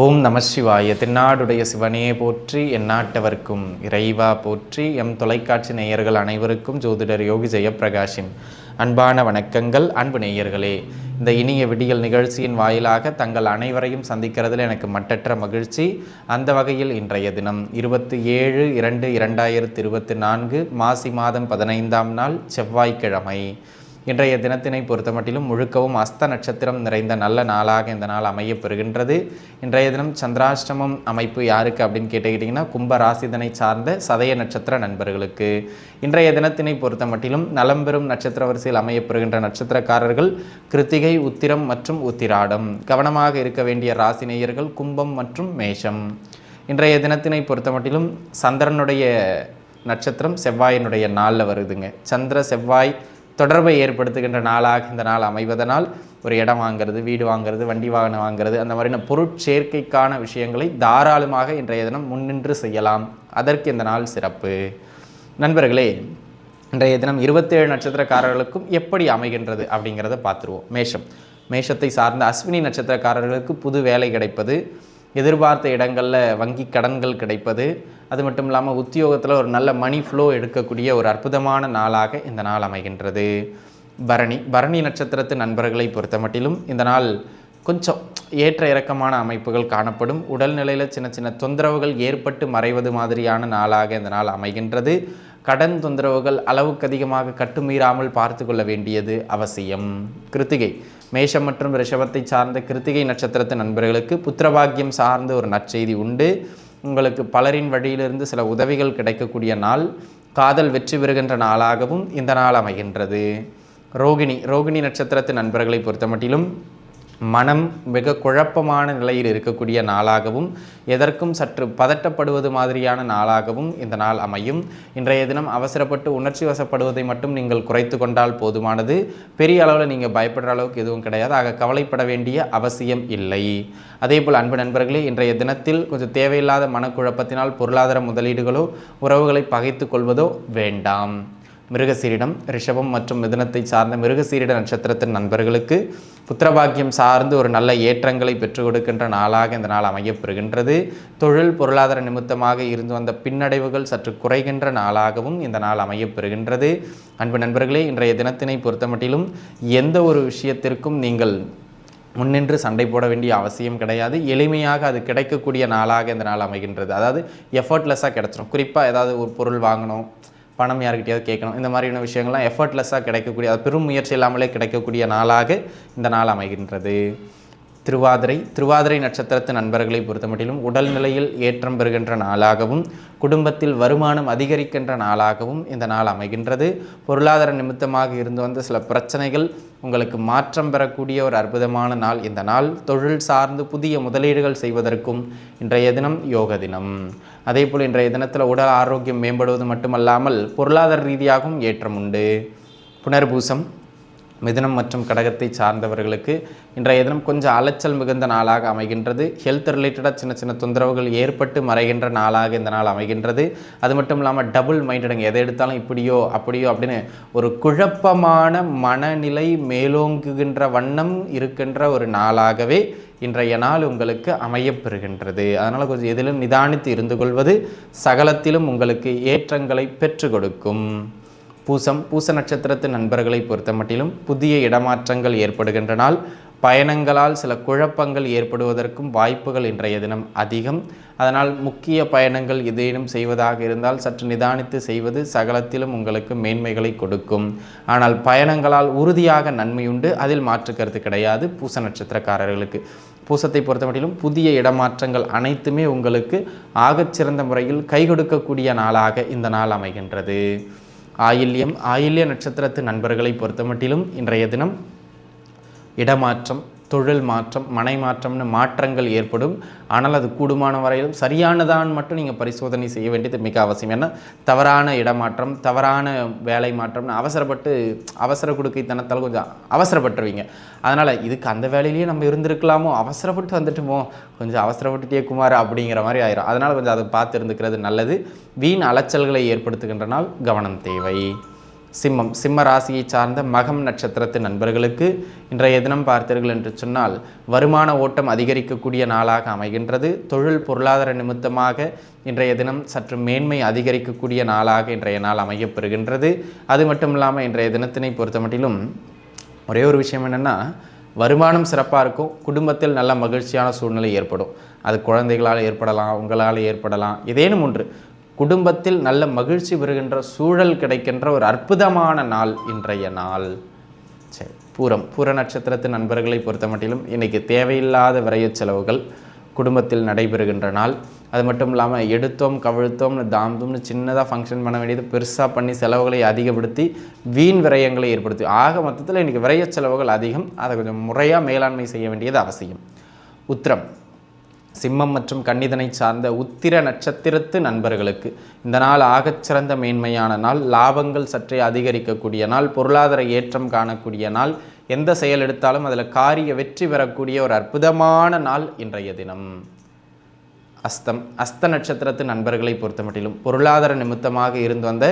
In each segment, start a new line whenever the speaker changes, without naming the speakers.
ஓம் நம சிவாய திருநாடுடைய சிவனையே போற்றி எந்நாட்டவர்க்கும் இறைவா போற்றி எம் தொலைக்காட்சி நேயர்கள் அனைவருக்கும் ஜோதிடர் யோகி ஜெயப்பிரகாஷின் அன்பான வணக்கங்கள் அன்பு நேயர்களே இந்த இனிய விடியல் நிகழ்ச்சியின் வாயிலாக தங்கள் அனைவரையும் சந்திக்கிறதுல எனக்கு மட்டற்ற மகிழ்ச்சி அந்த வகையில் இன்றைய தினம் இருபத்தி ஏழு இரண்டு இரண்டாயிரத்தி இருபத்தி நான்கு மாசி மாதம் பதினைந்தாம் நாள் செவ்வாய்க்கிழமை இன்றைய தினத்தினை பொறுத்தமட்டிலும் முழுக்கவும் அஸ்த நட்சத்திரம் நிறைந்த நல்ல நாளாக இந்த நாள் அமையப்பெறுகின்றது இன்றைய தினம் சந்திராஷ்டமம் அமைப்பு யாருக்கு அப்படின்னு கேட்டுக்கிட்டிங்கன்னா கும்ப ராசிதனை சார்ந்த சதய நட்சத்திர நண்பர்களுக்கு இன்றைய தினத்தினை பொறுத்தமட்டிலும் நலம் பெறும் நட்சத்திர வரிசையில் அமையப்பெறுகின்ற நட்சத்திரக்காரர்கள் கிருத்திகை உத்திரம் மற்றும் உத்திராடம் கவனமாக இருக்க வேண்டிய ராசி நேயர்கள் கும்பம் மற்றும் மேஷம் இன்றைய தினத்தினை பொறுத்தமட்டிலும் சந்திரனுடைய நட்சத்திரம் செவ்வாயினுடைய நாளில் வருதுங்க சந்திர செவ்வாய் தொடர்பை ஏற்படுத்துகின்ற நாளாக இந்த நாள் அமைவதனால் ஒரு இடம் வாங்கிறது வீடு வாங்கிறது வண்டி வாகனம் வாங்கிறது அந்த மாதிரியான பொருட்சேர்க்கைக்கான விஷயங்களை தாராளமாக இன்றைய தினம் முன்னின்று செய்யலாம் அதற்கு இந்த நாள் சிறப்பு நண்பர்களே இன்றைய தினம் இருபத்தேழு நட்சத்திரக்காரர்களுக்கும் எப்படி அமைகின்றது அப்படிங்கிறத பார்த்துருவோம் மேஷம் மேஷத்தை சார்ந்த அஸ்வினி நட்சத்திரக்காரர்களுக்கு புது வேலை கிடைப்பது எதிர்பார்த்த இடங்களில் வங்கி கடன்கள் கிடைப்பது அது மட்டும் இல்லாமல் உத்தியோகத்தில் ஒரு நல்ல மணி ஃப்ளோ எடுக்கக்கூடிய ஒரு அற்புதமான நாளாக இந்த நாள் அமைகின்றது பரணி பரணி நட்சத்திரத்து நண்பர்களை பொறுத்த மட்டிலும் இந்த நாள் கொஞ்சம் ஏற்ற இறக்கமான அமைப்புகள் காணப்படும் உடல்நிலையில் சின்ன சின்ன தொந்தரவுகள் ஏற்பட்டு மறைவது மாதிரியான நாளாக இந்த நாள் அமைகின்றது கடன் தொந்தரவுகள் அளவுக்கு அதிகமாக கட்டுமீறாமல் பார்த்து கொள்ள வேண்டியது அவசியம் கிருத்திகை மேஷம் மற்றும் ரிஷபத்தை சார்ந்த கிருத்திகை நட்சத்திரத்து நண்பர்களுக்கு புத்திரபாகியம் சார்ந்த ஒரு நற்செய்தி உண்டு உங்களுக்கு பலரின் வழியிலிருந்து சில உதவிகள் கிடைக்கக்கூடிய நாள் காதல் வெற்றி பெறுகின்ற நாளாகவும் இந்த நாள் அமைகின்றது ரோகிணி ரோகிணி நட்சத்திரத்தின் நண்பர்களை பொறுத்தமட்டிலும் மனம் மிக குழப்பமான நிலையில் இருக்கக்கூடிய நாளாகவும் எதற்கும் சற்று பதட்டப்படுவது மாதிரியான நாளாகவும் இந்த நாள் அமையும் இன்றைய தினம் அவசரப்பட்டு உணர்ச்சி வசப்படுவதை மட்டும் நீங்கள் குறைத்து கொண்டால் போதுமானது பெரிய அளவில் நீங்கள் பயப்படுற அளவுக்கு எதுவும் கிடையாது ஆக கவலைப்பட வேண்டிய அவசியம் இல்லை அதேபோல் அன்பு நண்பர்களே இன்றைய தினத்தில் கொஞ்சம் தேவையில்லாத மனக்குழப்பத்தினால் பொருளாதார முதலீடுகளோ உறவுகளை பகைத்து கொள்வதோ வேண்டாம் மிருகசீரிடம் ரிஷபம் மற்றும் மிதனத்தை சார்ந்த மிருகசீரிட நட்சத்திரத்தின் நண்பர்களுக்கு புத்திரபாக்கியம் சார்ந்து ஒரு நல்ல ஏற்றங்களை பெற்றுக் கொடுக்கின்ற நாளாக இந்த நாள் அமையப்பெறுகின்றது தொழில் பொருளாதார நிமித்தமாக இருந்து வந்த பின்னடைவுகள் சற்று குறைகின்ற நாளாகவும் இந்த நாள் அமையப்பெறுகின்றது அன்பு நண்பர்களே இன்றைய தினத்தினை பொறுத்தமட்டிலும் எந்த ஒரு விஷயத்திற்கும் நீங்கள் முன்னின்று சண்டை போட வேண்டிய அவசியம் கிடையாது எளிமையாக அது கிடைக்கக்கூடிய நாளாக இந்த நாள் அமைகின்றது அதாவது எஃபர்ட்லெஸ்ஸாக கிடச்சிடும் குறிப்பாக ஏதாவது ஒரு பொருள் வாங்கணும் பணம் யார்கிட்டயாவது கேட்கணும் இந்த மாதிரியான விஷயங்கள்லாம் எஃபர்ட்லெஸ்ஸாக கிடைக்கக்கூடிய அது பெரும் முயற்சி இல்லாமலே கிடைக்கக்கூடிய நாளாக இந்த நாள் அமைகின்றது திருவாதிரை திருவாதிரை நட்சத்திரத்து நண்பர்களை பொறுத்தமட்டிலும் உடல்நிலையில் ஏற்றம் பெறுகின்ற நாளாகவும் குடும்பத்தில் வருமானம் அதிகரிக்கின்ற நாளாகவும் இந்த நாள் அமைகின்றது பொருளாதார நிமித்தமாக இருந்து வந்த சில பிரச்சனைகள் உங்களுக்கு மாற்றம் பெறக்கூடிய ஒரு அற்புதமான நாள் இந்த நாள் தொழில் சார்ந்து புதிய முதலீடுகள் செய்வதற்கும் இன்றைய தினம் யோக தினம் அதேபோல் இன்றைய தினத்தில் உடல் ஆரோக்கியம் மேம்படுவது மட்டுமல்லாமல் பொருளாதார ரீதியாகவும் ஏற்றம் உண்டு புனர்பூசம் மிதுனம் மற்றும் கடகத்தை சார்ந்தவர்களுக்கு இன்றைய தினம் கொஞ்சம் அலைச்சல் மிகுந்த நாளாக அமைகின்றது ஹெல்த் ரிலேட்டடாக சின்ன சின்ன தொந்தரவுகள் ஏற்பட்டு மறைகின்ற நாளாக இந்த நாள் அமைகின்றது அது மட்டும் இல்லாமல் டபுள் மைண்டடுங்க எதை எடுத்தாலும் இப்படியோ அப்படியோ அப்படின்னு ஒரு குழப்பமான மனநிலை மேலோங்குகின்ற வண்ணம் இருக்கின்ற ஒரு நாளாகவே இன்றைய நாள் உங்களுக்கு அமையப்பெறுகின்றது அதனால் கொஞ்சம் எதிலும் நிதானித்து இருந்து கொள்வது சகலத்திலும் உங்களுக்கு ஏற்றங்களை பெற்று கொடுக்கும் பூசம் பூச நட்சத்திரத்து நண்பர்களை பொறுத்தமட்டிலும் புதிய இடமாற்றங்கள் ஏற்படுகின்றனால் பயணங்களால் சில குழப்பங்கள் ஏற்படுவதற்கும் வாய்ப்புகள் இன்றைய தினம் அதிகம் அதனால் முக்கிய பயணங்கள் ஏதேனும் செய்வதாக இருந்தால் சற்று நிதானித்து செய்வது சகலத்திலும் உங்களுக்கு மேன்மைகளை கொடுக்கும் ஆனால் பயணங்களால் உறுதியாக நன்மையுண்டு அதில் மாற்றுக்கருத்து கிடையாது பூச நட்சத்திரக்காரர்களுக்கு பூசத்தை பொறுத்தமட்டிலும் புதிய இடமாற்றங்கள் அனைத்துமே உங்களுக்கு ஆகச்சிறந்த முறையில் கை கொடுக்கக்கூடிய நாளாக இந்த நாள் அமைகின்றது ஆயில்யம் ஆயில்ய நட்சத்திரத்து நண்பர்களை பொறுத்தமட்டிலும் இன்றைய தினம் இடமாற்றம் தொழில் மாற்றம் மனை மாற்றம்னு மாற்றங்கள் ஏற்படும் ஆனால் அது கூடுமான வரையிலும் சரியானதான் மட்டும் நீங்கள் பரிசோதனை செய்ய வேண்டியது மிக அவசியம் ஏன்னா தவறான இடமாற்றம் தவறான வேலை மாற்றம்னு அவசரப்பட்டு அவசர கொடுக்கைத்தனத்தால் கொஞ்சம் அவசரப்பட்டுருவீங்க அதனால் இதுக்கு அந்த வேலையிலேயே நம்ம இருந்திருக்கலாமோ அவசரப்பட்டு வந்துட்டுமோ கொஞ்சம் அவசரப்பட்டுட்டே குமார் அப்படிங்கிற மாதிரி ஆயிரும் அதனால் கொஞ்சம் அதை பார்த்து இருந்துக்கிறது நல்லது வீண் அலைச்சல்களை ஏற்படுத்துகின்றனால் கவனம் தேவை சிம்மம் சிம்ம ராசியை சார்ந்த மகம் நட்சத்திரத்து நண்பர்களுக்கு இன்றைய தினம் பார்த்தீர்கள் என்று சொன்னால் வருமான ஓட்டம் அதிகரிக்கக்கூடிய நாளாக அமைகின்றது தொழில் பொருளாதார நிமித்தமாக இன்றைய தினம் சற்று மேன்மை அதிகரிக்கக்கூடிய நாளாக இன்றைய நாள் அமையப்பெறுகின்றது அது மட்டும் இல்லாமல் இன்றைய தினத்தினை பொறுத்தமட்டிலும் ஒரே ஒரு விஷயம் என்னென்னா வருமானம் சிறப்பாக இருக்கும் குடும்பத்தில் நல்ல மகிழ்ச்சியான சூழ்நிலை ஏற்படும் அது குழந்தைகளால் ஏற்படலாம் உங்களால் ஏற்படலாம் ஏதேனும் ஒன்று குடும்பத்தில் நல்ல மகிழ்ச்சி பெறுகின்ற சூழல் கிடைக்கின்ற ஒரு அற்புதமான நாள் இன்றைய நாள் சரி பூரம் பூர நட்சத்திரத்து நண்பர்களை பொறுத்த மட்டிலும் இன்றைக்கி தேவையில்லாத விரைய செலவுகள் குடும்பத்தில் நடைபெறுகின்ற நாள் அது மட்டும் இல்லாமல் எடுத்தோம் கவிழ்த்தோம்னு தாம்தோம்னு சின்னதாக ஃபங்க்ஷன் பண்ண வேண்டியது பெருசாக பண்ணி செலவுகளை அதிகப்படுத்தி வீண் விரயங்களை ஏற்படுத்தி ஆக மொத்தத்தில் இன்றைக்கி விரைய செலவுகள் அதிகம் அதை கொஞ்சம் முறையாக மேலாண்மை செய்ய வேண்டியது அவசியம் உத்திரம் சிம்மம் மற்றும் கன்னிதனை சார்ந்த உத்திர நட்சத்திரத்து நண்பர்களுக்கு இந்த நாள் ஆகச்சிறந்த மேன்மையான நாள் லாபங்கள் சற்றே அதிகரிக்கக்கூடிய நாள் பொருளாதார ஏற்றம் காணக்கூடிய நாள் எந்த செயல் எடுத்தாலும் அதில் காரிய வெற்றி பெறக்கூடிய ஒரு அற்புதமான நாள் இன்றைய தினம் அஸ்தம் அஸ்த நட்சத்திரத்து நண்பர்களை பொறுத்தமட்டிலும் பொருளாதார நிமித்தமாக இருந்து வந்த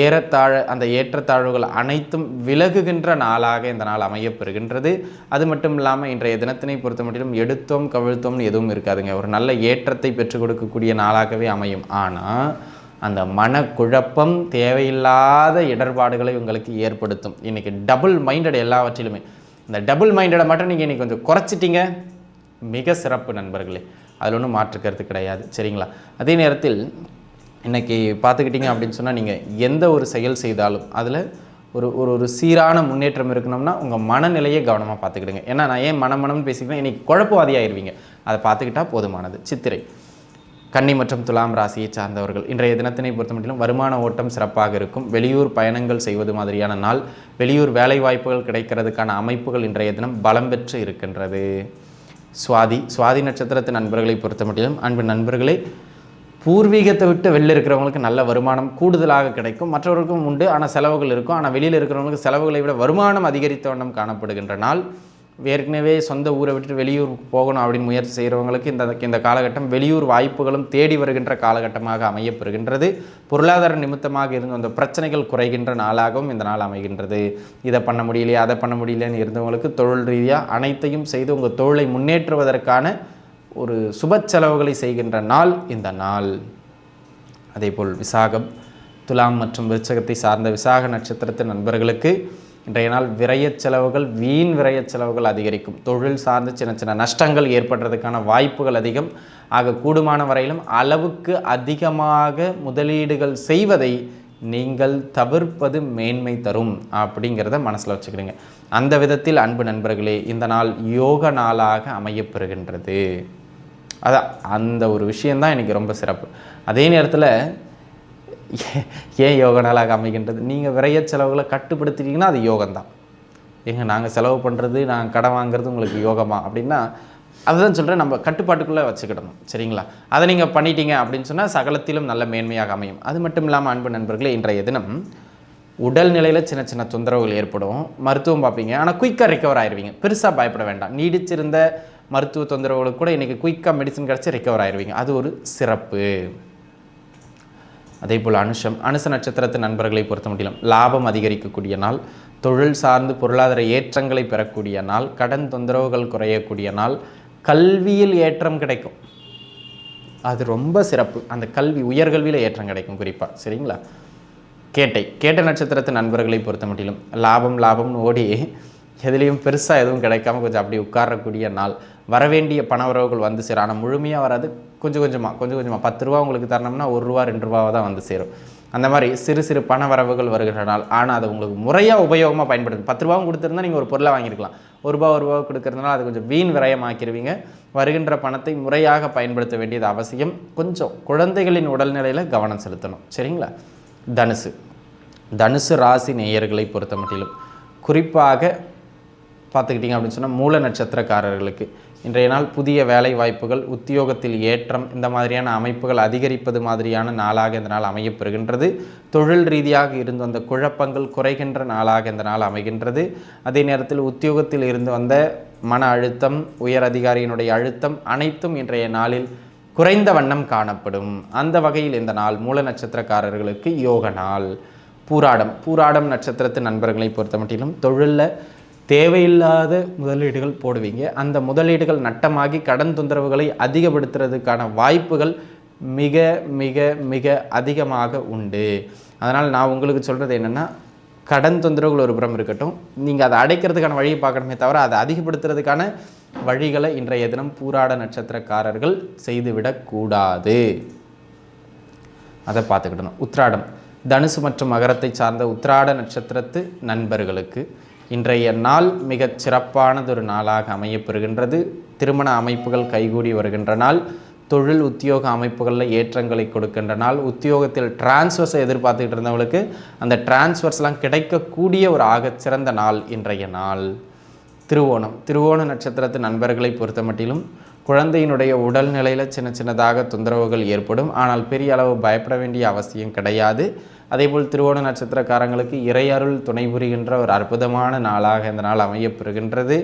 ஏறத்தாழ அந்த ஏற்றத்தாழ்வுகள் அனைத்தும் விலகுகின்ற நாளாக இந்த நாள் அமையப்பெறுகின்றது அது மட்டும் இல்லாமல் இன்றைய தினத்தினை பொறுத்த மட்டும் எடுத்தோம் கவிழ்த்தோம்னு எதுவும் இருக்காதுங்க ஒரு நல்ல ஏற்றத்தை பெற்றுக் கொடுக்கக்கூடிய நாளாகவே அமையும் ஆனால் அந்த மனக்குழப்பம் தேவையில்லாத இடர்பாடுகளை உங்களுக்கு ஏற்படுத்தும் இன்றைக்கி டபுள் மைண்டட் எல்லாவற்றிலுமே இந்த டபுள் மைண்டடை மட்டும் நீங்கள் இன்றைக்கி கொஞ்சம் குறைச்சிட்டிங்க மிக சிறப்பு நண்பர்களே அதில் ஒன்றும் மாற்றுக்கிறது கிடையாது சரிங்களா அதே நேரத்தில் இன்றைக்கி பார்த்துக்கிட்டிங்க அப்படின்னு சொன்னால் நீங்கள் எந்த ஒரு செயல் செய்தாலும் அதில் ஒரு ஒரு ஒரு சீரான முன்னேற்றம் இருக்கணும்னா உங்கள் மனநிலையை கவனமாக பார்த்துக்கிடுங்க ஏன்னா நான் ஏன் மனம்னு பேசிக்கிறேன் இன்றைக்கி குழப்பவாதியாகிடுவீங்க அதை பார்த்துக்கிட்டா போதுமானது சித்திரை கன்னி மற்றும் துலாம் ராசியை சார்ந்தவர்கள் இன்றைய தினத்தினை பொறுத்த மட்டும் வருமான ஓட்டம் சிறப்பாக இருக்கும் வெளியூர் பயணங்கள் செய்வது மாதிரியான நாள் வெளியூர் வேலைவாய்ப்புகள் கிடைக்கிறதுக்கான அமைப்புகள் இன்றைய தினம் பலம் பெற்று இருக்கின்றது சுவாதி சுவாதி நட்சத்திரத்தின் நண்பர்களை பொறுத்த மட்டும் அன்பு நண்பர்களே பூர்வீகத்தை விட்டு வெளில இருக்கிறவங்களுக்கு நல்ல வருமானம் கூடுதலாக கிடைக்கும் மற்றவர்களுக்கும் உண்டு ஆனால் செலவுகள் இருக்கும் ஆனால் வெளியில் இருக்கிறவங்களுக்கு செலவுகளை விட வருமானம் அதிகரித்த வண்ணம் காணப்படுகின்ற நாள் ஏற்கனவே சொந்த ஊரை விட்டு வெளியூருக்கு போகணும் அப்படின்னு முயற்சி செய்கிறவங்களுக்கு இந்த இந்த காலகட்டம் வெளியூர் வாய்ப்புகளும் தேடி வருகின்ற காலகட்டமாக அமையப்பெறுகின்றது பொருளாதார நிமித்தமாக இருந்த அந்த பிரச்சனைகள் குறைகின்ற நாளாகவும் இந்த நாள் அமைகின்றது இதை பண்ண முடியலையா அதை பண்ண முடியலையான்னு இருந்தவங்களுக்கு தொழில் ரீதியாக அனைத்தையும் செய்து உங்கள் தொழிலை முன்னேற்றுவதற்கான ஒரு சுப செலவுகளை செய்கின்ற நாள் இந்த நாள் அதேபோல் விசாகம் துலாம் மற்றும் விருச்சகத்தை சார்ந்த விசாக நட்சத்திரத்தின் நண்பர்களுக்கு இன்றைய நாள் விரயச் செலவுகள் வீண் விரயச் செலவுகள் அதிகரிக்கும் தொழில் சார்ந்த சின்ன சின்ன நஷ்டங்கள் ஏற்படுறதுக்கான வாய்ப்புகள் அதிகம் ஆக கூடுமான வரையிலும் அளவுக்கு அதிகமாக முதலீடுகள் செய்வதை நீங்கள் தவிர்ப்பது மேன்மை தரும் அப்படிங்கிறத மனசில் வச்சுக்கிடுங்க அந்த விதத்தில் அன்பு நண்பர்களே இந்த நாள் யோக நாளாக அமையப்பெறுகின்றது அதான் அந்த ஒரு விஷயந்தான் எனக்கு ரொம்ப சிறப்பு அதே நேரத்தில் ஏன் யோக நாளாக அமைகின்றது நீங்கள் விரைய செலவுகளை கட்டுப்படுத்திட்டீங்கன்னா அது யோகம்தான் ஏங்க நாங்கள் செலவு பண்ணுறது நாங்கள் கடன் வாங்குறது உங்களுக்கு யோகமா அப்படின்னா அதுதான் சொல்கிறேன் நம்ம கட்டுப்பாட்டுக்குள்ளே வச்சுக்கிடணும் சரிங்களா அதை நீங்கள் பண்ணிட்டீங்க அப்படின்னு சொன்னால் சகலத்திலும் நல்ல மேன்மையாக அமையும் அது மட்டும் இல்லாமல் அன்பு நண்பர்களே இன்றைய தினம் உடல்நிலையில் சின்ன சின்ன தொந்தரவுகள் ஏற்படும் மருத்துவம் பார்ப்பீங்க ஆனால் குயிக்காக ரிக்கவர் ஆயிடுவீங்க பெருசாக பயப்பட வேண்டாம் நீடிச்சிருந்த மருத்துவ தொந்தரவுகளுக்கு கூட இன்றைக்கி குயிக்காக மெடிசன் கிடச்சி ரிக்கவர் ஆயிடுவீங்க அது ஒரு சிறப்பு அதே போல் அனுஷம் அனுச நட்சத்திரத்து நண்பர்களை பொறுத்த முடியலாம் லாபம் அதிகரிக்கக்கூடிய நாள் தொழில் சார்ந்து பொருளாதார ஏற்றங்களை பெறக்கூடிய நாள் கடன் தொந்தரவுகள் குறையக்கூடிய நாள் கல்வியில் ஏற்றம் கிடைக்கும் அது ரொம்ப சிறப்பு அந்த கல்வி உயர்கல்வியில் ஏற்றம் கிடைக்கும் குறிப்பாக சரிங்களா கேட்டை கேட்ட நட்சத்திரத்து நண்பர்களை பொறுத்த மட்டிலும் லாபம் லாபம்னு ஓடி எதுலேயும் பெருசாக எதுவும் கிடைக்காம கொஞ்சம் அப்படி உட்காரக்கூடிய நாள் வரவேண்டிய பண உறவுகள் வந்து சேரும் ஆனால் முழுமையாக வராது கொஞ்சம் கொஞ்சமாக கொஞ்சம் கொஞ்சமாக பத்து ரூபா உங்களுக்கு தரணும்னா ஒரு ரூபா ரெண்டு ரூபாவை தான் வந்து சேரும் அந்த மாதிரி சிறு சிறு பண வரவுகள் வருகிறனால் ஆனால் அது உங்களுக்கு முறையாக உபயோகமாக பயன்படுது பத்து ரூபாவும் கொடுத்துருந்தா நீங்கள் ஒரு பொருளை வாங்கியிருக்கலாம் ஒரு ரூபா ஒரு ரூபா கொடுக்குறதுனால அது கொஞ்சம் வீண் விரயமாக்கிடுவீங்க வருகின்ற பணத்தை முறையாக பயன்படுத்த வேண்டியது அவசியம் கொஞ்சம் குழந்தைகளின் உடல்நிலையில் கவனம் செலுத்தணும் சரிங்களா தனுசு தனுசு ராசி நேயர்களை பொறுத்த மட்டிலும் குறிப்பாக பார்த்துக்கிட்டிங்க அப்படின்னு சொன்னால் மூல நட்சத்திரக்காரர்களுக்கு இன்றைய நாள் புதிய வேலை வாய்ப்புகள் உத்தியோகத்தில் ஏற்றம் இந்த மாதிரியான அமைப்புகள் அதிகரிப்பது மாதிரியான நாளாக இந்த நாள் அமையப்பெறுகின்றது தொழில் ரீதியாக இருந்து வந்த குழப்பங்கள் குறைகின்ற நாளாக இந்த நாள் அமைகின்றது அதே நேரத்தில் உத்தியோகத்தில் இருந்து வந்த மன அழுத்தம் உயர் அதிகாரியினுடைய அழுத்தம் அனைத்தும் இன்றைய நாளில் குறைந்த வண்ணம் காணப்படும் அந்த வகையில் இந்த நாள் மூல நட்சத்திரக்காரர்களுக்கு யோக நாள் பூராடம் பூராடம் நட்சத்திரத்து நண்பர்களை பொறுத்த மட்டிலும் தொழிலில் தேவையில்லாத முதலீடுகள் போடுவீங்க அந்த முதலீடுகள் நட்டமாகி கடன் தொந்தரவுகளை அதிகப்படுத்துறதுக்கான வாய்ப்புகள் மிக மிக மிக அதிகமாக உண்டு அதனால் நான் உங்களுக்கு சொல்கிறது என்னென்னா கடன் தொந்தரவுகள் ஒரு புறம் இருக்கட்டும் நீங்கள் அதை அடைக்கிறதுக்கான வழியை பார்க்கணுமே தவிர அதை அதிகப்படுத்துறதுக்கான வழிகளை இன்றைய தினம் பூராட நட்சத்திரக்காரர்கள் செய்துவிடக்கூடாது அதை பார்த்துக்கிட்டணும் உத்ராடம் தனுசு மற்றும் மகரத்தை சார்ந்த உத்ராட நட்சத்திரத்து நண்பர்களுக்கு இன்றைய நாள் மிகச் சிறப்பானதொரு நாளாக அமையப்பெறுகின்றது திருமண அமைப்புகள் கைகூடி வருகின்ற நாள் தொழில் உத்தியோக அமைப்புகளில் ஏற்றங்களை கொடுக்கின்ற நாள் உத்தியோகத்தில் டிரான்ஸ்ஃபர்ஸை எதிர்பார்த்துக்கிட்டு இருந்தவங்களுக்கு அந்த டிரான்ஸ்ஃபர்ஸ்லாம் கிடைக்கக்கூடிய ஒரு ஆகச்சிறந்த நாள் இன்றைய நாள் திருவோணம் திருவோண நட்சத்திரத்து நண்பர்களை பொறுத்த மட்டிலும் குழந்தையினுடைய உடல்நிலையில் சின்ன சின்னதாக தொந்தரவுகள் ஏற்படும் ஆனால் பெரிய அளவு பயப்பட வேண்டிய அவசியம் கிடையாது அதேபோல் திருவோண நட்சத்திரக்காரங்களுக்கு இறையருள் துணை புரிகின்ற ஒரு அற்புதமான நாளாக இந்த நாள் அமையப்பெறுகின்றது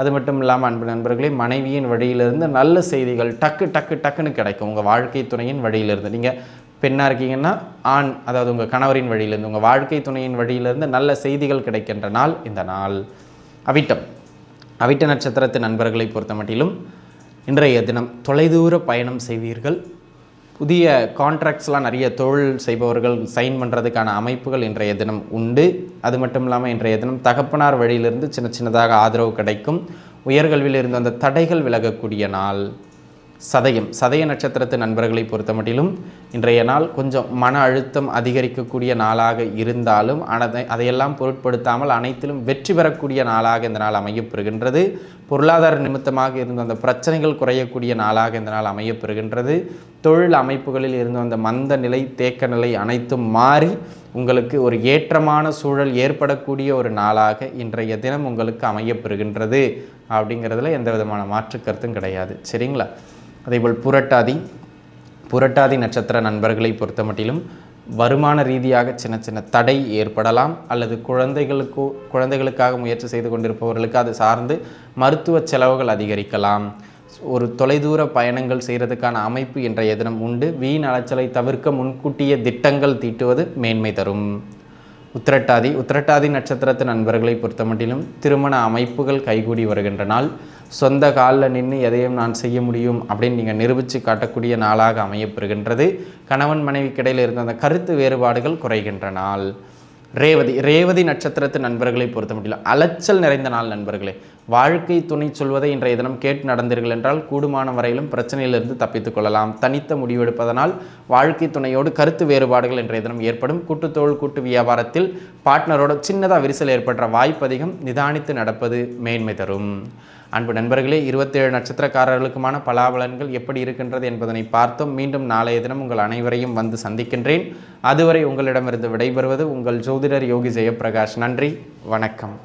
அது மட்டும் இல்லாமல் அன்பு நண்பர்களே மனைவியின் வழியிலிருந்து நல்ல செய்திகள் டக்கு டக்கு டக்குன்னு கிடைக்கும் உங்கள் வாழ்க்கை துணையின் வழியிலிருந்து நீங்கள் பெண்ணாக இருக்கீங்கன்னா ஆண் அதாவது உங்கள் கணவரின் வழியிலிருந்து உங்கள் வாழ்க்கை துணையின் வழியிலிருந்து நல்ல செய்திகள் கிடைக்கின்ற நாள் இந்த நாள் அவிட்டம் அவிட்ட நட்சத்திரத்து நண்பர்களை பொறுத்த மட்டிலும் இன்றைய தினம் தொலைதூர பயணம் செய்வீர்கள் புதிய கான்ட்ராக்ட்ஸ்லாம் நிறைய தொழில் செய்பவர்கள் சைன் பண்ணுறதுக்கான அமைப்புகள் இன்றைய தினம் உண்டு அது மட்டும் இல்லாமல் இன்றைய தினம் தகப்பனார் வழியிலிருந்து சின்ன சின்னதாக ஆதரவு கிடைக்கும் உயர்கல்வியிலிருந்து அந்த தடைகள் விலகக்கூடிய நாள் சதயம் சதய நட்சத்திரத்து நண்பர்களை பொறுத்த மட்டிலும் இன்றைய நாள் கொஞ்சம் மன அழுத்தம் அதிகரிக்கக்கூடிய நாளாக இருந்தாலும் அதை அதையெல்லாம் பொருட்படுத்தாமல் அனைத்திலும் வெற்றி பெறக்கூடிய நாளாக இந்த நாள் அமையப்பெறுகின்றது பொருளாதார நிமித்தமாக இருந்த அந்த பிரச்சனைகள் குறையக்கூடிய நாளாக இந்த நாள் அமையப்பெறுகின்றது தொழில் அமைப்புகளில் இருந்த அந்த மந்த நிலை தேக்க நிலை அனைத்தும் மாறி உங்களுக்கு ஒரு ஏற்றமான சூழல் ஏற்படக்கூடிய ஒரு நாளாக இன்றைய தினம் உங்களுக்கு அமையப்பெறுகின்றது அப்படிங்கிறதுல எந்த விதமான மாற்று கருத்தும் கிடையாது சரிங்களா அதேபோல் புரட்டாதி புரட்டாதி நட்சத்திர நண்பர்களை பொறுத்த மட்டிலும் வருமான ரீதியாக சின்ன சின்ன தடை ஏற்படலாம் அல்லது குழந்தைகளுக்கு குழந்தைகளுக்காக முயற்சி செய்து கொண்டிருப்பவர்களுக்கு அது சார்ந்து மருத்துவ செலவுகள் அதிகரிக்கலாம் ஒரு தொலைதூர பயணங்கள் செய்கிறதுக்கான அமைப்பு என்ற எதனம் உண்டு வீண் அலைச்சலை தவிர்க்க முன்கூட்டிய திட்டங்கள் தீட்டுவது மேன்மை தரும் உத்திரட்டாதி உத்திரட்டாதி நட்சத்திரத்து நண்பர்களை மட்டிலும் திருமண அமைப்புகள் கைகூடி வருகின்ற நாள் சொந்த காலில் நின்று எதையும் நான் செய்ய முடியும் அப்படின்னு நீங்கள் நிரூபித்து காட்டக்கூடிய நாளாக அமையப்பெறுகின்றது கணவன் மனைவிக்கிடையில் இருந்த அந்த கருத்து வேறுபாடுகள் குறைகின்ற நாள் ரேவதி ரேவதி நட்சத்திரத்து நண்பர்களை பொறுத்த முடியல அலைச்சல் நிறைந்த நாள் நண்பர்களே வாழ்க்கை துணை சொல்வதை இன்றைய தினம் கேட்டு நடந்தீர்கள் என்றால் கூடுமான வரையிலும் பிரச்சனையிலிருந்து தப்பித்துக் கொள்ளலாம் தனித்த முடிவெடுப்பதனால் வாழ்க்கை துணையோடு கருத்து வேறுபாடுகள் இன்றைய தினம் ஏற்படும் கூட்டுத்தோல் கூட்டு வியாபாரத்தில் பார்ட்னரோட சின்னதாக விரிசல் ஏற்படுற வாய்ப்பதிகம் நிதானித்து நடப்பது மேன்மை தரும் அன்பு நண்பர்களே இருபத்தேழு நட்சத்திரக்காரர்களுக்குமான பலாபலன்கள் எப்படி இருக்கின்றது என்பதனை பார்த்தோம் மீண்டும் நாளைய தினம் உங்கள் அனைவரையும் வந்து சந்திக்கின்றேன் அதுவரை உங்களிடமிருந்து விடைபெறுவது உங்கள் ஜோதிடர் யோகி ஜெயபிரகாஷ் நன்றி வணக்கம்